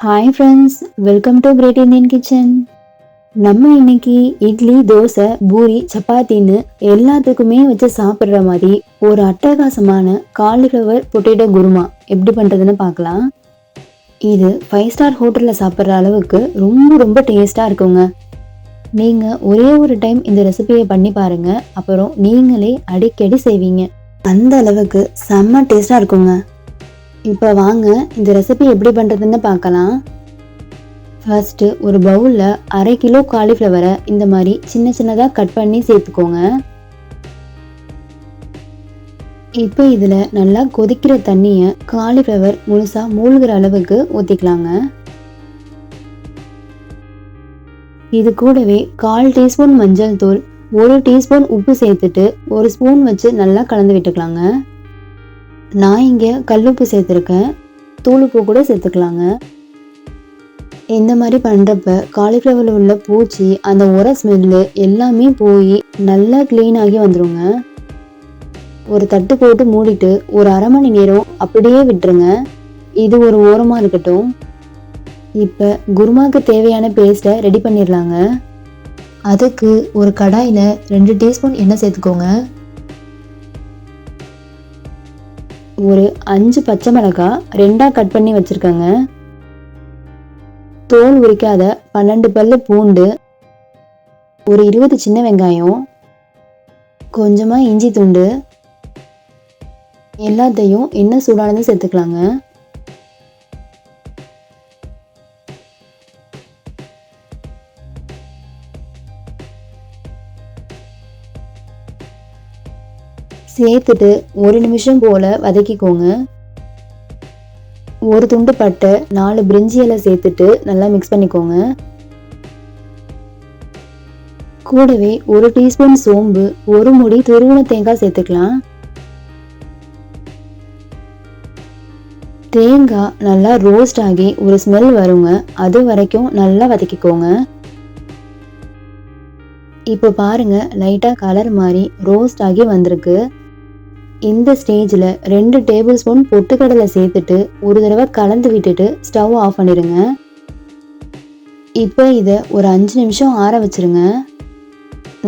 Hi friends welcome to great Indian kitchen நம்ம இன்னைக்கு இட்லி தோசை பூரி சப்பாத்தின்னு எல்லாத்துக்குமே வச்சு சாப்பிட்ற மாதிரி ஒரு அட்டகாசமான காலிஃப்ளவர் பொட்டேட்டோ குருமா எப்படி பண்ணுறதுன்னு பார்க்கலாம். இது ஃபைவ் ஸ்டார் ஹோட்டலில் சாப்பிட்ற அளவுக்கு ரொம்ப ரொம்ப டேஸ்ட்டாக இருக்குங்க. நீங்கள் ஒரே ஒரு டைம் இந்த ரெசிபியை பண்ணி பாருங்கள் அப்புறம் நீங்களே அடிக்கடி செய்வீங்க. அந்த அளவுக்கு செம்ம டேஸ்ட்டாக இருக்குங்க. இப்போ வாங்க இந்த ரெசிபி எப்படி பண்ணுறதுன்னு பார்க்கலாம். ஃபர்ஸ்ட்டு ஒரு பவுலில் அரை கிலோ காலிஃப்ளவரை இந்த மாதிரி சின்ன சின்னதாக கட் பண்ணி சேர்த்துக்கோங்க. இப்போ இதில் நல்லா கொதிக்கிற தண்ணியை காலிஃப்ளவர் முழுசாக மூழ்கிற அளவுக்கு ஊற்றிக்கலாங்க இது கூடவே கால் டீஸ்பூன் மஞ்சள் தூள் ஒரு டீஸ்பூன் உப்பு சேர்த்துட்டு ஒரு ஸ்பூன் வச்சு நல்லா கலந்து விட்டுக்கலாங்க. நான் இங்கே கல்லுப்பு சேர்த்துருக்கேன். தூளுப்பு கூட சேர்த்துக்கலாங்க. இந்த மாதிரி பண்ணுறப்ப காலிஃப்ளவரில் உள்ள பூச்சி அந்த உர ஸ்மெல்லு எல்லாமே போய் நல்லா க்ளீன் ஆகி ஒரு தட்டு போட்டு மூடிட்டு ஒரு அரை மணி நேரம் அப்படியே விட்டுருங்க. இது ஒரு ஓரமாக இருக்கட்டும். இப்போ குருமாவுக்கு தேவையான பேஸ்ட்டை ரெடி பண்ணிடலாங்க. அதுக்கு ஒரு கடாயில் ரெண்டு டீஸ்பூன் எண்ணெய் சேர்த்துக்கோங்க. ஒரு அஞ்சு பச்சை மிளகாய் ரெண்டாக கட் பண்ணி வச்சுருக்கேங்க. தோல் உரிக்காத பன்னெண்டு பல்லு பூண்டு ஒரு இருபது சின்ன வெங்காயம் கொஞ்சமாக இஞ்சி துண்டு எல்லாத்தையும் எண்ணெய் சூடானது சேர்த்துக்கலாங்க. சேர்த்துட்டு ஒரு நிமிஷம் போல் வதக்கிக்கோங்க. ஒரு துண்டு பட்டை நாலு பிரிஞ்சி இலை சேர்த்துட்டு நல்லா மிக்ஸ் பண்ணிக்கோங்க. கூடவே ஒரு டீஸ்பூன் சோம்பு ஒரு முடி துருவன தேங்காய் சேர்த்துக்கலாம். தேங்காய் நல்லா ரோஸ்ட் ஆகி ஒரு ஸ்மெல் வருங்க. அது வரைக்கும் நல்லா வதக்கிக்கோங்க. இப்போ பாருங்க லைட்டாக கலர் மாதிரி ரோஸ்ட் ஆகி வந்திருக்கு. இந்த ஸ்டேஜில் ரெண்டு டேபிள் ஸ்பூன் பொட்டுக்கடலை சேர்த்துட்டு ஒரு தடவை கலந்து விட்டுட்டு ஸ்டவ் ஆஃப் பண்ணிடுங்க இப்போ இதை ஒரு அஞ்சு நிமிஷம் ஆற வச்சிருங்க.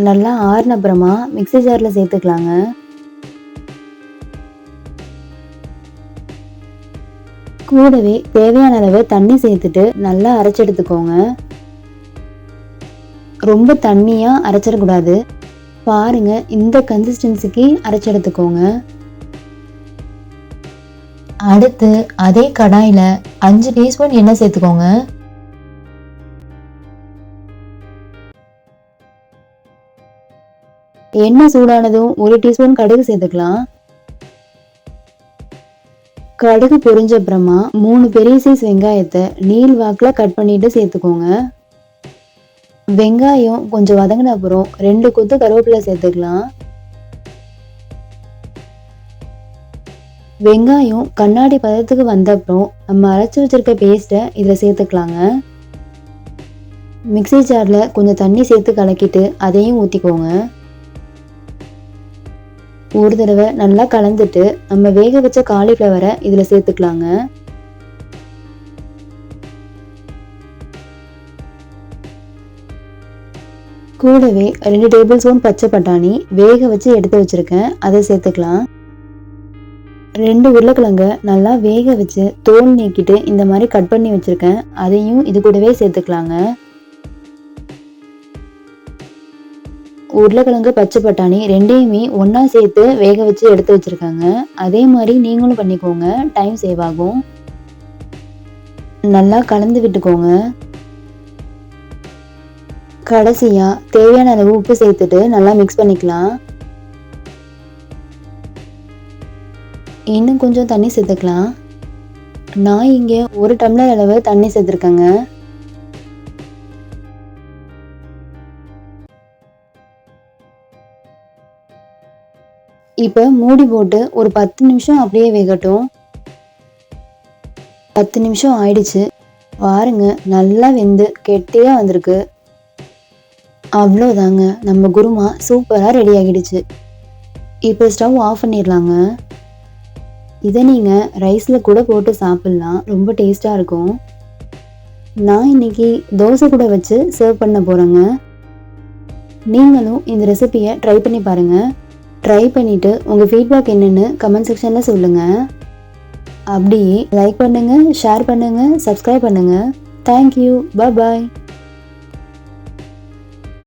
நல்லா ஆறின அப்புறமா மிக்ஸி ஜாரில் சேர்த்துக்கலாங்க. கூடவே தேவையான அளவு தண்ணி சேர்த்துட்டு நல்லா அரைச்செடுத்துக்கோங்க ரொம்ப தண்ணியாக அரைச்சிடக்கூடாது. பாருங்க இந்த கன்சிஸ்டன்சிக்கு அரைச்செடுத்துக்கோங்க அடுத்து அதே கடாயில் அஞ்சு டீஸ்பூன் எண்ணெய் சேர்த்துக்கோங்க. எண்ணெய் சூடானதும் ஒரு டீஸ்பூன் கடுகு சேர்த்துக்கலாம். கடுகு பொரிஞ்ச அப்புறமா மூணு பெரிய சைஸ் வெங்காயத்தை நீள் வாக்கில் கட் பண்ணிட்டு சேர்த்துக்கோங்க. வெங்காயம் கொஞ்சம் வதங்கின அப்புறம் ரெண்டு கொத்து கருவேப்பிலை சேர்த்துக்கலாம். வெங்காயம் கண்ணாடி பதத்துக்கு வந்த அப்புறம் நம்ம அரைச்சி வச்சிருக்க பேஸ்ட்டை இதில் சேர்த்துக்கலாங்க. மிக்சி ஜாரில் கொஞ்சம் தண்ணி சேர்த்து கலக்கிட்டு அதையும் ஊற்றிக்கோங்க ஒரு தடவை நல்லா கலந்துட்டு நம்ம வேக வச்ச காலிஃப்ளவரை இதில் சேர்த்துக்கலாங்க. கூடவே ரெண்டு டேபிள் ஸ்பூன் பச்சை பட்டாணி வேக வச்சு எடுத்து வச்சுருக்கேன். அதை சேர்த்துக்கலாம். ரெண்டு உருளைக்கிழங்க நல்லா வேக வச்சு தோல் நீக்கிட்டு இந்த மாதிரி கட் பண்ணி வச்சுருக்கேன். அதையும் இது கூடவே சேர்த்துக்கலாங்க. உருளைக்கிழங்கு பச்சை பட்டாணி ரெண்டையுமே ஒன்றா சேர்த்து வேக வச்சு எடுத்து வச்சுருக்காங்க. அதே மாதிரி நீங்களும் பண்ணிக்கோங்க. டைம் சேவ் ஆகும். நல்லா கலந்து விட்டுக்கோங்க. கடைசியாக தேவையான அளவு உப்பு சேர்த்துட்டு நல்லா மிக்ஸ் பண்ணிக்கலாம். இன்னும் கொஞ்சம் தண்ணி சேர்த்துக்கலாம். நான் இங்கே ஒரு டம்ளர் அளவு தண்ணி சேர்த்துருக்கேங்க. இப்போ மூடி போட்டு ஒரு பத்து நிமிஷம் அப்படியே வேகட்டும். பத்து நிமிஷம் ஆயிடுச்சு. பாருங்க நல்லா வெந்து கெட்டியாக வந்திருக்கு. அவ்வளோதாங்க நம்ம குருமா சூப்பராக ரெடி ஆகிடுச்சு. இப்போ ஸ்டவ் ஆஃப் பண்ணிடலாங்க. இதை நீங்கள் ரைஸில் கூட போட்டு சாப்பிட்லாம். ரொம்ப டேஸ்ட்டாக இருக்கும். நான் இன்னைக்கு தோசை கூட வச்சு சர்வ் பண்ண போகிறேங்க நீங்களும் இந்த ரெசிபியை ட்ரை பண்ணி பாருங்கள் ட்ரை பண்ணிவிட்டு உங்கள் ஃபீட்பேக் என்னென்னு கமெண்ட் செக்ஷனில் சொல்லுங்கள் அப்படியே லைக் பண்ணுங்கள் ஷேர் பண்ணுங்கள் சப்ஸ்கிரைப் பண்ணுங்கள் தேங்க்யூ பாய்